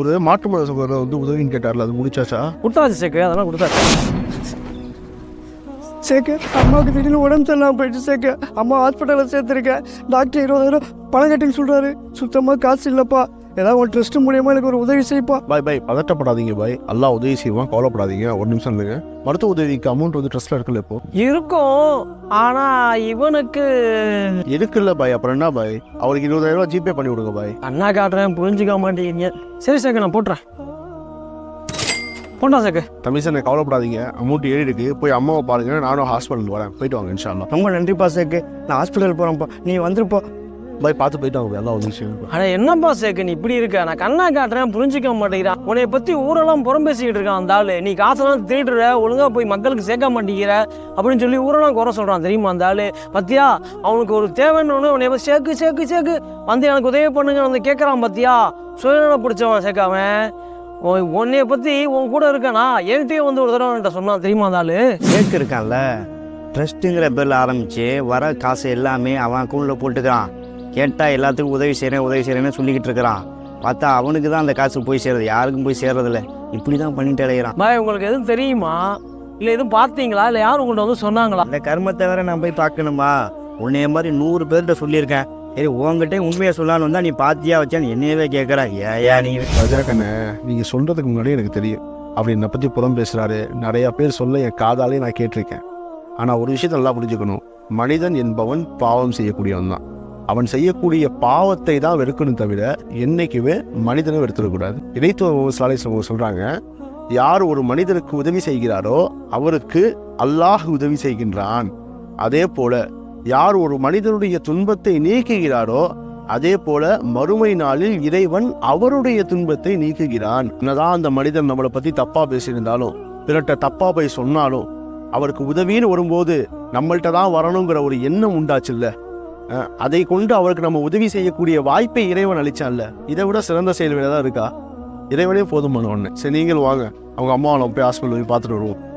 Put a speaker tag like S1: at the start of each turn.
S1: ஒரு மாற்று மத சகோதரர் வந்து உதவின்னு கேட்டார்ல அது முடிச்சாச்சா?
S2: கொடுத்தாச்சு சேக்கு அதெல்லாம் கொடுத்தாச்சு.
S3: சேகர் அம்மாவுக்கு திடீர்னு உடம்பு சரியில்லாமல் போயிடுச்சு சேகர். அம்மா ஹாஸ்பிட்டலில் சேர்த்துருக்கேன். டாக்டர் இருபதாயிரம் பணம் கட்டுன்னு சொல்கிறாரு சுத்தமாக காசு இல்லைப்பா. ஏதாவது ஒரு ட்ரஸ்ட் மூலியமாக எனக்கு ஒரு உதவி செய்ப்பா.
S1: பாய் பாய் பதட்டப்படாதீங்க பாய். அல்லாஹ் உதவி செய்வான் கவலைப்படாதீங்க. ஒரு நிமிஷம் இருந்துங்க மருத்துவ உதவிக்கு அமௌண்ட் வந்து ட்ரஸ்ட்ல இருக்குல்ல இப்போ?
S2: இருக்கும். ஆனா இவனுக்கு
S1: இருக்குல்ல பாய். அப்புறம் என்ன பாய்? அவருக்கு இருபதாயிரம் ரூபாய் ஜிபே பண்ணி விடுங்க பாய்.
S2: அண்ணா காட்டுறேன் புரிஞ்சுக்க மாட்டேங்கிறீங்க. சரி சேக்கு நான் போட்டுறேன். போட்டா சேக்கு
S1: தம்பி சார் கவலைப்படாதீங்க. அமௌண்ட் ஏறி இருக்கு. போய் அம்மாவை பாருங்க. நானும் ஹாஸ்பிட்டல் வரேன். போயிட்டு வாங்க இன்ஷா அல்லாஹ்
S3: ரொம்ப நன்றிப்பா சேக்கு நான் ஹாஸ்பிட்டல் போகிறேன்ப்பா நீ வந்துருப்பா.
S1: பாய் பார்த்து போயிட்டு வாங்க பாய். அல்லாஹ் உதவி செய்வான்
S2: அட என்னப்பா சேக்கு நீ இப்படி இருக்க? நான் கண்ணா காட்டுறேன் புரிஞ்சுக்க மாட்டேங்கிறான் உன்னைய பத்தி ஊரெல்லாம் புறம் பேசிக்கிட்டு இருக்கான் அந்த ஆளு. நீ காசெல்லாம் திருடுற ஒழுங்கா போய் மக்களுக்கு சேர்க்க மாட்டேங்கிற அப்படின்னு சொல்லி ஊரெல்லாம் குறை சொல்றான் தெரியுமா அந்த ஆளு? பத்தியா? அவனுக்கு ஒரு தேவைன்னு ஒன்று உன்னைய போய் சேக்கு சேக்கு சேக்கு. வந்து எனக்கு உதவி பண்ணுங்க வந்து கேட்கறான் பத்தியா? சுயநல பிடிச்சவன் சேக்காவன் உன்- உன்னைய பத்தி உன் கூட இருக்கானா? என்கிட்டயே வந்து ஒரு தடவை என்கிட்ட சொன்னான் தெரியுமா அந்த ஆளு?
S4: கேக் இருக்கான்ல. ட்ரஸ்ட்டுங்கிற பேரில் ஆரம்பித்து வர காசு எல்லாமே அவன் அக்கௌண்ட்டில் போட்டுக்கிறான். கேட்டால் எல்லாத்துக்கும் உதவி செய்கிறேன் உதவி செய்கிறேன்னு சொல்லிக்கிட்டு இருக்கிறான். பார்த்தா அவனுக்கு தான் அந்த காசு போய் சேருது. யாருக்கும் போய் சேர்றதில்ல. இப்படி தான் பண்ணிட்டு அலையிறான்.
S2: பாய் உங்களுக்கு எதுவும் தெரியுமா? இல்லை எதுவும் பார்த்தீங்களா? இல்லை யாரும் உங்கள்கிட்ட வந்து சொன்னாங்களா?
S4: அந்த கர்மத்தை வேற நான் போய் பார்க்கணுமா? உன்னைய மாதிரி நூறு பேர்கிட்ட சொல்லியிருக்கேன். சரி உங்ககிட்ட உண்மையை சொல்லலான்னு வந்தால் நீ பாத்தியா வச்சான்னு என்னையவே கேட்குற ஏயா நீ
S1: ரஜா கண்ணே நீங்க சொல்றதுக்கு முன்னாடி எனக்கு தெரியும். அப்படி என்னை பத்தி புறம் பேசுறாரு. நிறைய பேர் சொல்ல என் காதாலே நான் கேட்டிருக்கேன். ஆனா ஒரு விஷயத்தை நல்லா புரிஞ்சுக்கணும். மனிதன் என்பவன் பாவம் செய்யக்கூடியவன் தான் அவன் செய்யக்கூடிய பாவத்தை தான் வெறுக்கணும் தவிர என்னைக்குமே மனிதனை வெறுத்துடக்கூடாது இணைத்துவ சாலை சொல்றாங்க. யார் ஒரு மனிதனுக்கு உதவி செய்கிறாரோ அவருக்கு அல்லாஹ் உதவி செய்கின்றான். அதே போல யார் ஒரு மனிதனுடைய துன்பத்தை நீக்குகிறாரோ அதே போல மறுமை நாளில் இறைவன் அவருடைய துன்பத்தை நீக்குகிறான். என்னதான் அந்த மனிதன் நம்மளை பத்தி தப்பா பேசியிருந்தாலும் பிறட்ட தப்பா போய் சொன்னாலும் அவருக்கு உதவின்னு வரும்போது நம்மள்கிட்ட தான் வரணுங்கிற ஒரு எண்ணம் உண்டாச்சு இல்லை அதை கொண்டு அவருக்கு நம்ம உதவி செய்யக்கூடிய வாய்ப்பை இறைவன் அளிச்சான்ல. இதை விட சிறந்த செயல் தான் இருக்கா? இறைவனே போதுமான ஒன்று சரி நீங்களும் வாங்க. அவங்க அம்மாவை நம்ம போய் ஹாஸ்பிட்டல் போய் பார்த்துட்டு வருவோம்.